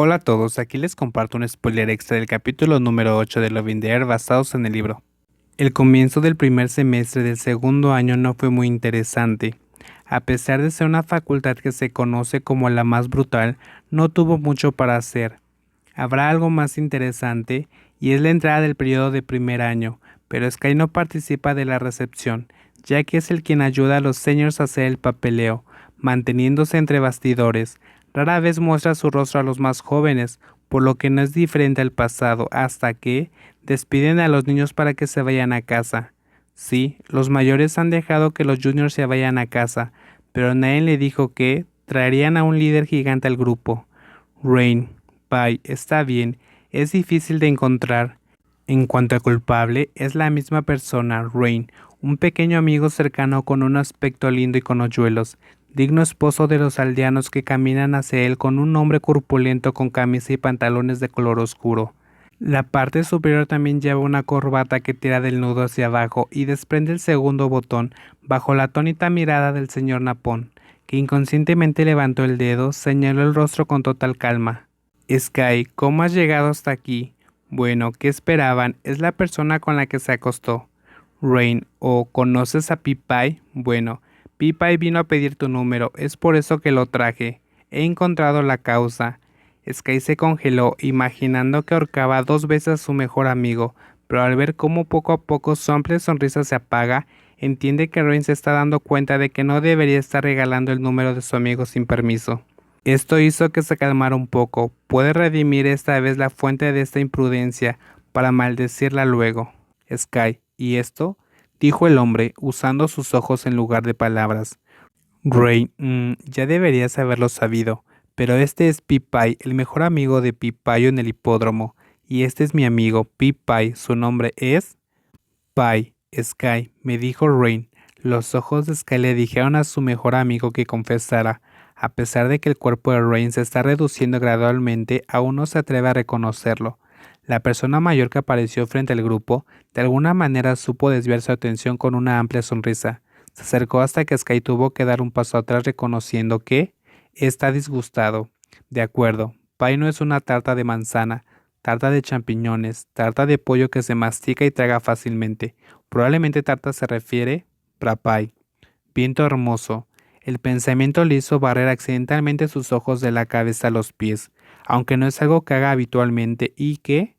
Hola a todos, aquí les comparto un spoiler extra del capítulo número 8 de Love Air basados en el libro. El comienzo del primer semestre del segundo año no fue muy interesante. A pesar de ser una facultad que se conoce como la más brutal, no tuvo mucho para hacer. Habrá algo más interesante y es la entrada del periodo de primer año, pero Sky no participa de la recepción, ya que es el quien ayuda a los seniors a hacer el papeleo, manteniéndose entre bastidores, Rara vez muestra su rostro a los más jóvenes, por lo que no es diferente al pasado, hasta que despiden a los niños para que se vayan a casa. Sí, los mayores han dejado que los juniors se vayan a casa, pero nadie le dijo que traerían a un líder gigante al grupo. Rain, Pai, está bien, es difícil de encontrar. En cuanto a culpable, es la misma persona, Rain, un pequeño amigo cercano con un aspecto lindo y con hoyuelos, digno esposo de los aldeanos que caminan hacia él con un hombre corpulento con camisa y pantalones de color oscuro. La parte superior también lleva una corbata que tira del nudo hacia abajo y desprende el segundo botón bajo la atónita mirada del señor Napón, que inconscientemente levantó el dedo, señaló el rostro con total calma. Sky, ¿cómo has llegado hasta aquí? Bueno, ¿qué esperaban? Es la persona con la que se acostó. Rain, ¿o conoces a Pipai? Bueno, Pipai vino a pedir tu número, es por eso que lo traje. He encontrado la causa. Sky se congeló, imaginando que ahorcaba dos veces a su mejor amigo, pero al ver cómo poco a poco su amplia sonrisa se apaga, entiende que Rain se está dando cuenta de que no debería estar regalando el número de su amigo sin permiso. Esto hizo que se calmara un poco. Puede redimir esta vez la fuente de esta imprudencia para maldecirla luego. Sky, ¿y esto? Dijo el hombre, usando sus ojos en lugar de palabras. Gray, mm, ya deberías haberlo sabido, pero este es Pipai, el mejor amigo de Pipayo en el hipódromo, y este es mi amigo, Pipai, su nombre es... Pai, Sky, me dijo Rain. Los ojos de Sky le dijeron a su mejor amigo que confesara. A pesar de que el cuerpo de Rain se está reduciendo gradualmente, aún no se atreve a reconocerlo. La persona mayor que apareció frente al grupo de alguna manera supo desviar su atención con una amplia sonrisa. Se acercó hasta que Sky tuvo que dar un paso atrás reconociendo que está disgustado. De acuerdo, pie no es una tarta de manzana, tarta de champiñones, tarta de pollo que se mastica y traga fácilmente. Probablemente tarta se refiere a pie. Viento hermoso. El pensamiento le hizo barrer accidentalmente sus ojos de la cabeza a los pies, aunque no es algo que haga habitualmente y que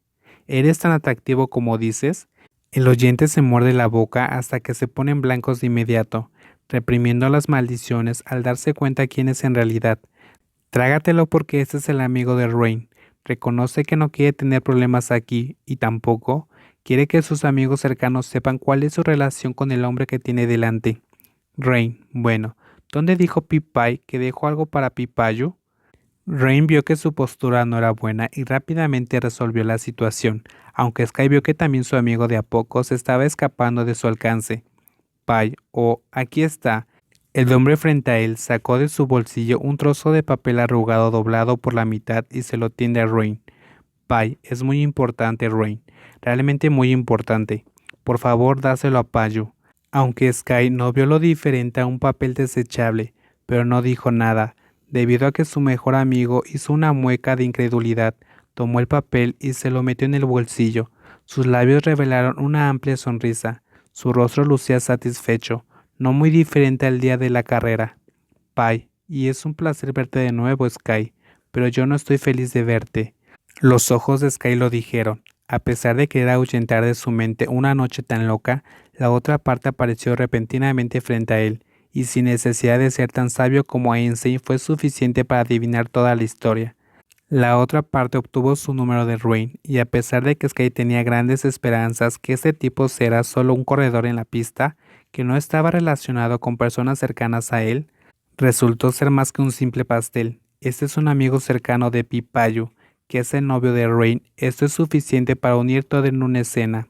¿Eres tan atractivo como dices? El oyente se muerde la boca hasta que se ponen blancos de inmediato, reprimiendo las maldiciones al darse cuenta quién es en realidad. Trágatelo porque este es el amigo de Rain. Reconoce que no quiere tener problemas aquí y tampoco quiere que sus amigos cercanos sepan cuál es su relación con el hombre que tiene delante. Rain, bueno, ¿dónde dijo Pipai que dejó algo para Pipayo? Rain vio que su postura no era buena y rápidamente resolvió la situación, aunque Sky vio que también su amigo de a poco se estaba escapando de su alcance. Pai, oh, aquí está. El hombre frente a él sacó de su bolsillo un trozo de papel arrugado doblado por la mitad y se lo tiende a Rain. Pai, es muy importante, Rain. Realmente muy importante. Por favor, dáselo a Payo. Aunque Sky no vio lo diferente a un papel desechable, pero no dijo nada Debido a que su mejor amigo hizo una mueca de incredulidad, tomó el papel y se lo metió en el bolsillo. Sus labios revelaron una amplia sonrisa. Su rostro lucía satisfecho, no muy diferente al día de la carrera. Pai, y es un placer verte de nuevo, Sky, pero yo no estoy feliz de verte. Los ojos de Sky lo dijeron. A pesar de querer ahuyentar de su mente una noche tan loca, la otra parte apareció repentinamente frente a él y sin necesidad de ser tan sabio como Einstein fue suficiente para adivinar toda la historia. La otra parte obtuvo su número de Rain, y a pesar de que Sky tenía grandes esperanzas que este tipo será solo un corredor en la pista, que no estaba relacionado con personas cercanas a él, resultó ser más que un simple pastel. Este es un amigo cercano de Pipayu, que es el novio de Rain. Esto es suficiente para unir todo en una escena.